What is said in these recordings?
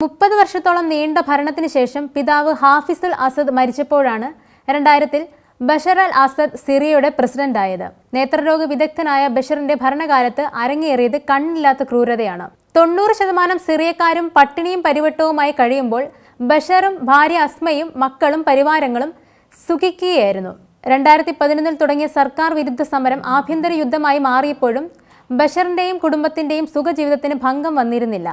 മുപ്പത് വർഷത്തോളം നീണ്ട ഭരണത്തിന് ശേഷം പിതാവ് ഹാഫിസുൽ അസദ് മരിച്ചപ്പോഴാണ് രണ്ടായിരത്തിൽ ബഷർ അൽ അസദ് സിറിയയുടെ പ്രസിഡന്റായത്. നേത്രരോഗ വിദഗ്ധനായ ബഷറിന്റെ ഭരണകാലത്ത് അരങ്ങേറിയത് കണ്ണില്ലാത്ത ക്രൂരതയാണ്. തൊണ്ണൂറ് ശതമാനം സിറിയക്കാരും പട്ടിണിയും പരിവട്ടവുമായി കഴിയുമ്പോൾ ബഷറും ഭാര്യ അസ്മയും മക്കളും പരിവാരങ്ങളും സുഖിക്കുകയായിരുന്നു. രണ്ടായിരത്തി പതിനൊന്നിൽ തുടങ്ങിയ സർക്കാർ വിരുദ്ധ സമരം ആഭ്യന്തര യുദ്ധമായി മാറിയപ്പോഴും ബഷറിന്റെയും കുടുംബത്തിന്റെയും സുഖജീവിതത്തിന് ഭംഗം വന്നിരുന്നില്ല.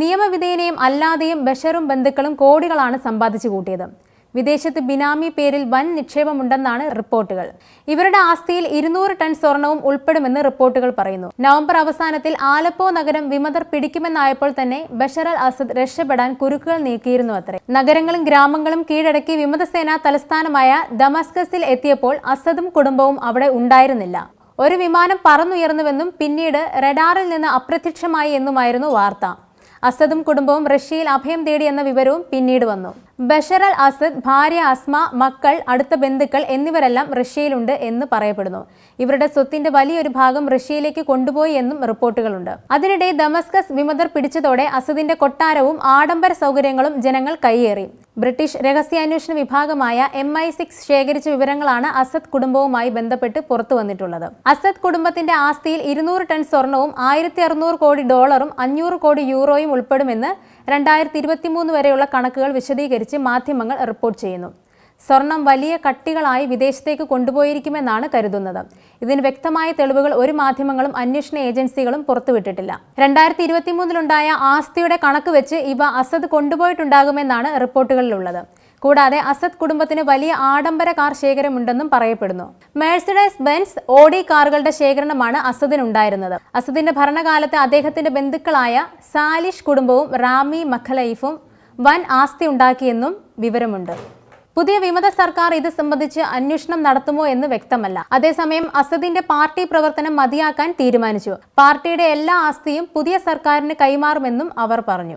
നിയമവിധേയനെയും അല്ലാതെയും ബഷറും ബന്ധുക്കളും കോടികളാണ് സമ്പാദിച്ചു കൂട്ടിയത്. വിദേശത്ത് ബിനാമി പേരിൽ വൻ നിക്ഷേപമുണ്ടെന്നാണ് റിപ്പോർട്ടുകൾ. ഇവരുടെ ആസ്തിയിൽ ഇരുന്നൂറ് ടൺ സ്വർണവും ഉൾപ്പെടുമെന്ന് റിപ്പോർട്ടുകൾ പറയുന്നു. നവംബർ അവസാനത്തിൽ ആലപ്പോ നഗരം വിമതർ പിടിക്കുമെന്നായപ്പോൾ തന്നെ ബഷർ അൽ അസദ് രക്ഷപ്പെടാൻ കുരുക്കുകൾ നീക്കിയിരുന്നു നഗരങ്ങളും ഗ്രാമങ്ങളും കീഴടക്കി വിമതസേന തലസ്ഥാനമായ ദമാസ്കസിൽ എത്തിയപ്പോൾ അസദും കുടുംബവും അവിടെ ഉണ്ടായിരുന്നില്ല. ഒരു വിമാനം പറന്നുയർന്നുവെന്നും പിന്നീട് റഡാറിൽ നിന്ന് അപ്രത്യക്ഷമായി എന്നുമായിരുന്നു വാർത്ത. അസദും കുടുംബവും റഷ്യയിൽ അഭയം തേടിയെന്ന വിവരവും പിന്നീട് വന്നു. ബഷർ അൽ അസദ് ഭാര്യ അസ്മ മക്കൾ അടുത്ത ബന്ധുക്കൾ എന്നിവരെല്ലാം റഷ്യയിലുണ്ട് എന്ന് പറയപ്പെടുന്നു. ഇവരുടെ സ്വത്തിന്റെ വലിയൊരു ഭാഗം റഷ്യയിലേക്ക് കൊണ്ടുപോയി എന്നും റിപ്പോർട്ടുകളുണ്ട്. അതിനിടെ ദമസ്കസ് വിമതർ പിടിച്ചതോടെ അസദിന്റെ കൊട്ടാരവും ആഡംബര സൗകര്യങ്ങളും ജനങ്ങൾ കൈയേറി. ബ്രിട്ടീഷ് രഹസ്യാന്വേഷണ വിഭാഗമായ എം ഐ സിക്സ് ശേഖരിച്ച വിവരങ്ങളാണ് അസദ് കുടുംബവുമായി ബന്ധപ്പെട്ട് പുറത്തു വന്നിട്ടുള്ളത്. അസദ് കുടുംബത്തിന്റെ ആസ്തിയിൽ ഇരുന്നൂറ് ടൺ സ്വർണവും ആയിരത്തി അറുന്നൂറ് കോടി ഡോളറും അഞ്ഞൂറ് കോടി യൂറോയും ഉൾപ്പെടുമെന്ന് രണ്ടായിരത്തി ഇരുപത്തിമൂന്ന് വരെയുള്ള കണക്കുകൾ വിശദീകരിച്ച് മാധ്യമങ്ങൾ റിപ്പോർട്ട് ചെയ്യുന്നു. സ്വർണം വലിയ കട്ടികളായി വിദേശത്തേക്ക് കൊണ്ടുപോയിരിക്കുമെന്നാണ് കരുതുന്നത്. ഇതിന് വ്യക്തമായ തെളിവുകൾ ഒരു മാധ്യമങ്ങളും അന്വേഷണ ഏജൻസികളും പുറത്തുവിട്ടിട്ടില്ല. രണ്ടായിരത്തി ഇരുപത്തിമൂന്നിലുണ്ടായ ആസ്തിയുടെ കണക്ക് വെച്ച് ഇവ അസദ് കൊണ്ടുപോയിട്ടുണ്ടാകുമെന്നാണ് റിപ്പോർട്ടുകളിലുള്ളത്. കൂടാതെ അസദ് കുടുംബത്തിന് വലിയ ആഡംബര കാർ ശേഖരമുണ്ടെന്നും പറയപ്പെടുന്നു. മേഴ്സിഡസ് ബെൻസ് ഓഡി കാറുകളുടെ ശേഖരണമാണ് അസദിനുണ്ടായിരുന്നത്. അസദിന്റെ ഭരണകാലത്ത് അദ്ദേഹത്തിന്റെ ബന്ധുക്കളായ സാലിഷ് കുടുംബവും റാമി മഖലൈഫും വൻ ആസ്തി ഉണ്ടാക്കിയെന്നും വിവരമുണ്ട്. പുതിയ വിമത സർക്കാർ ഇത് സംബന്ധിച്ച് അന്വേഷണം നടത്തുമോ എന്ന് വ്യക്തമല്ല. അതേസമയം അസദിന്റെ പാർട്ടി പ്രവർത്തനം മതിയാക്കാൻ തീരുമാനിച്ചു. പാർട്ടിയുടെ എല്ലാ ആസ്തിയും പുതിയ സർക്കാരിന് കൈമാറുമെന്നും അവർ പറഞ്ഞു.